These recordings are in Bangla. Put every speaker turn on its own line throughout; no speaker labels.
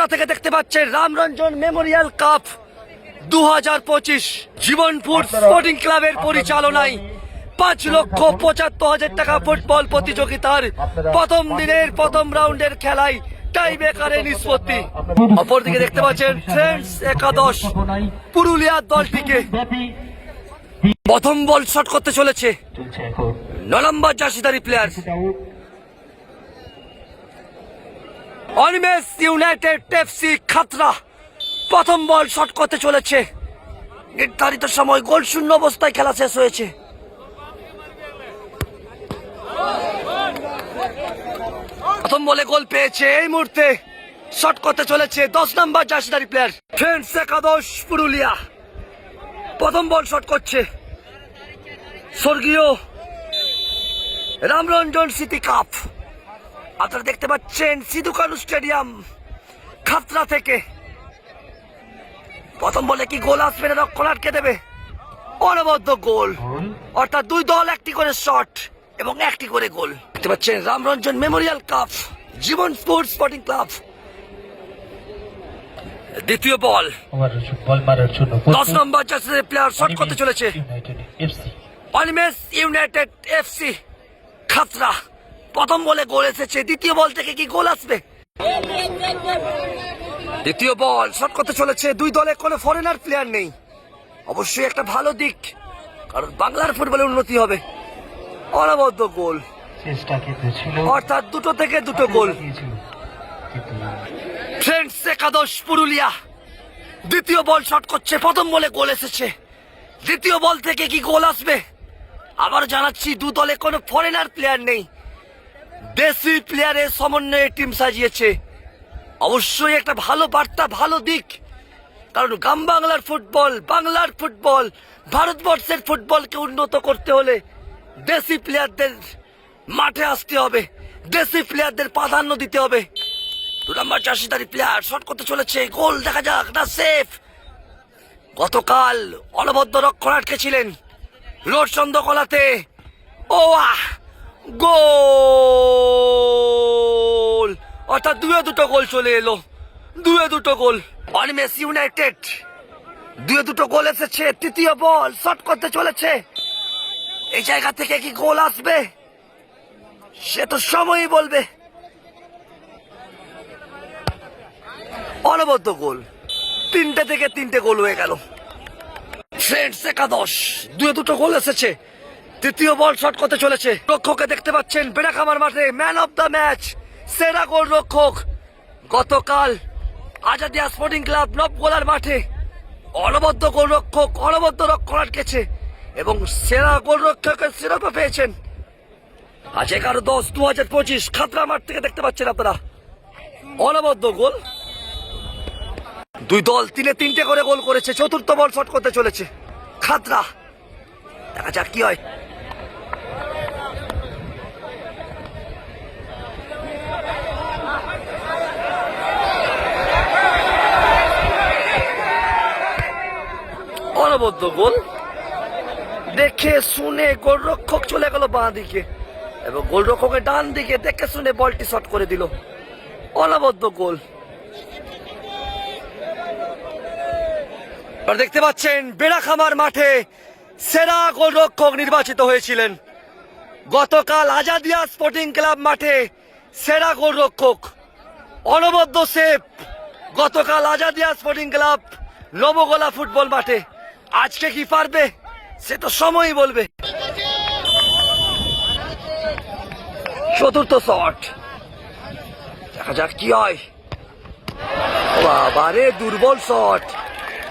খাতরা থেকে দেখতে পাচ্ছেন রামরঞ্জন মেমোরিয়াল কাপ দু হাজার পঁচিশ জীবনপুর স্পোর্টিং ক্লাবের পরিচালনায় পাঁচ লক্ষ পঁচাত্তর হাজার টাকা ফুটবল প্রতিযোগিতার প্রথম দিনের প্রথম রাউন্ডের খেলায় টাই বেকারে নিষ্পত্তি অপরদিকে দেখতে পাচ্ছেন ফ্রেন্ডস একাদশ পুরুলিয়ার দলটিকে প্রথম বল শট করতে চলেছে।
চলছে এখন।
ন নম্বর জার্সিদারি player Animesh United FC Khatra. প্রথম বল শট করতে চলেছে। নির্ধারিত সময় গোল শূন্য অবস্থায় খেলা শেষ হয়েছে। প্রথম বলে গোল পেয়েছে এই মুহূর্তে। শট করতে চলেছে দশ নম্বর জার্সিদারি প্লেয়ার ফ্রেন্ডস একাদশ পুরুলিয়া। প্রথম বল শট করছে। স্বর্গীয় রামরঞ্জন স্মৃতি কাপ। আপনারা দেখতে পাচ্ছেন সিধু কানু স্টেডিয়াম খাতরা থেকে। প্রথম বলে কি গোল আসবে না রক্ষণ আটকে দেবে। অনবদ্য গোল। অর্থাৎ দুই দল একটি করে শট এবং একটি করে গোল। দেখতে পাচ্ছেন Ramranjan memorial cup Jiban sports sporting club. দ্বিতীয় বল। দশ নম্বর জার্সির প্লেয়ার শট করতে চলেছে। Animesh united FC Khatra. প্রথম বলে গোল এসেছে দ্বিতীয় বল থেকে কি গোল আসবে? দ্বিতীয় বল শট করতে চলেছে দুই দলে কোনো ফরেনার প্লেয়ার নেই। অবশ্যই একটা ভালো দিক কারণ বাংলার ফুটবলে উন্নতি হবে। অনবদ্য গোল।
চেষ্টা
অর্থাৎ দুটো থেকে দুটো গোল। ফ্রেন্ডস একাদশ পুরুলিয়া। দ্বিতীয় বল শট করছে প্রথম বলে গোল এসেছে। দ্বিতীয় বল থেকে কি গোল আসবে? আবার জানাচ্ছি দু দলে কোনো ফরেনার প্লেয়ার নেই। দেশি প্লেয়ারের সমন্বয়ে টিম সাজিয়েছে। অবশ্যই একটা ভালো বার্তা, ভালো দিক। কারণ গ্রাম বাংলার ফুটবল বাংলার ফুটবল ভারতবর্ষের ফুটবলকে উন্নত করতে হলে দেশি প্লেয়ারদের মাঠে আসতে হবে। দেশি প্লেয়ারদের প্রাধান্য দিতে হবে। দু নম্বর চাষিদারি প্লেয়ার শট করতে চলেছে। গোল, দেখা যাক, না সেফ গতকাল অনবদ্য রক্ষণ আটকে ছিলেন রোড চন্দ্রকলাতে ও, আহ! গোল! অর্থাৎ দুয়ে দুটো গোল চলে এলো। দুয়ে দুটো গোল। অনিমেষ ইউনাইটেড। দুয়ে দুটো গোল এসেছে, তৃতীয় বল, শট করতে চলেছে। এই জায়গা থেকে কি গোল আসবে? সে তো সময়ই বলবে। অনবদ্য গোল। তিনটে থেকে তিনটে গোল হয়ে গেল। ফ্রেন্ডস একাদশ। দুয়ে দুটো গোল এসেছে। তৃতীয় বল শট করতে চলেছে। রক্ষককে দেখতে পাচ্ছেন, বেড়াখামার মাঠে ম্যান অফ দ্য ম্যাচ সেরা গোল রক্ষক গতকাল আজাদিয়া স্পোর্টিং ক্লাব নবগোলার মাঠে অনবদ্য গোল রক্ষক অনবদ্য রক্ষণ আটকেছে এবং সেরা গোল রক্ষকের শিরোপা পেয়েছেন। আজ এগারো দশ দু হাজার পঁচিশ খাতরা মাঠ থেকে দেখতে পাচ্ছেন আপনারা। অনবদ্য গোল। দুই দল তিনে তিনটে করে গোল করেছে, চতুর্থ বল শট করতে চলেছে। খাতরা। দেখা যাক কি হয়। অনবদ্য গোল। দেখে শুনে গোলরক্ষক চলে গেল বাঁ দিকে এবং গোলরক্ষকের ডান দিকে দেখে শুনে বলটি শট করে দিল। অনবদ্য গোল। দেখতে পাচ্ছেন, বেড়াখামার মাঠে সেরা গোলরক্ষক নির্বাচিত হয়েছিলেন। গতকাল আজাদিয়া স্পোর্টিং ক্লাব মাঠে সেরা গোলরক্ষক। অনবদ্য সেপ গতকাল Azadia sporting club Nabagola football মাঠে আজকে কি পারবে? সে তো সময়ই বলবে। চতুর্থ শট। দেখা যাক কি হয়। বাবারে, দুর্বল শট।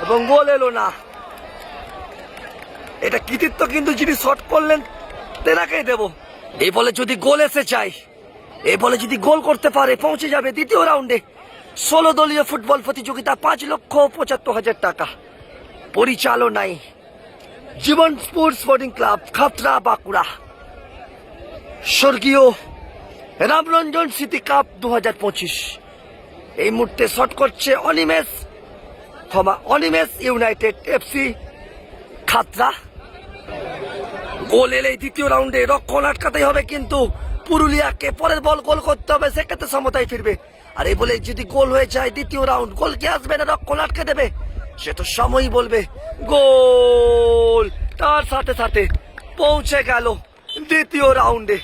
এবং গোল এলো না। এটা কৃতিত্ব কিন্তু যিনি শট করলেন, তেনাকেই দেব। এই বলে যদি গোল এসে চাই এই বলে যদি গোল করতে পারে, পৌঁছে যাবে দ্বিতীয় রাউন্ডে। ষোলো দলীয় ফুটবল প্রতিযোগিতা, পাঁচ লক্ষ পঁচাত্তর হাজার টাকা। পরিচালনায় Jiban sports boarding club Khatra Bankura. স্বর্গীয় রামরঞ্জন স্মৃতি কাপ দু হাজার পঁচিশ। এই মুহূর্তে শট করছে অনিমেষ ক্ষমা, Animesh united FC Khatra. Goal এলে দ্বিতীয় রাউন্ডে রক্ষণ আটকাতেই হবে কিন্তু পুরুলিয়াকে পরের বল গোল করতে হবে, সেক্ষেত্রে সমতায় ফিরবে। আর এই বলে যদি গোল হয়ে যায় দ্বিতীয় রাউন্ড গোল কে আসবে না, রক্ষণ আটকে দেবে। সে তো সময় বলবে গোল। তার সাথে সাথে পৌঁছে গেল দ্বিতীয় রাউন্ডে।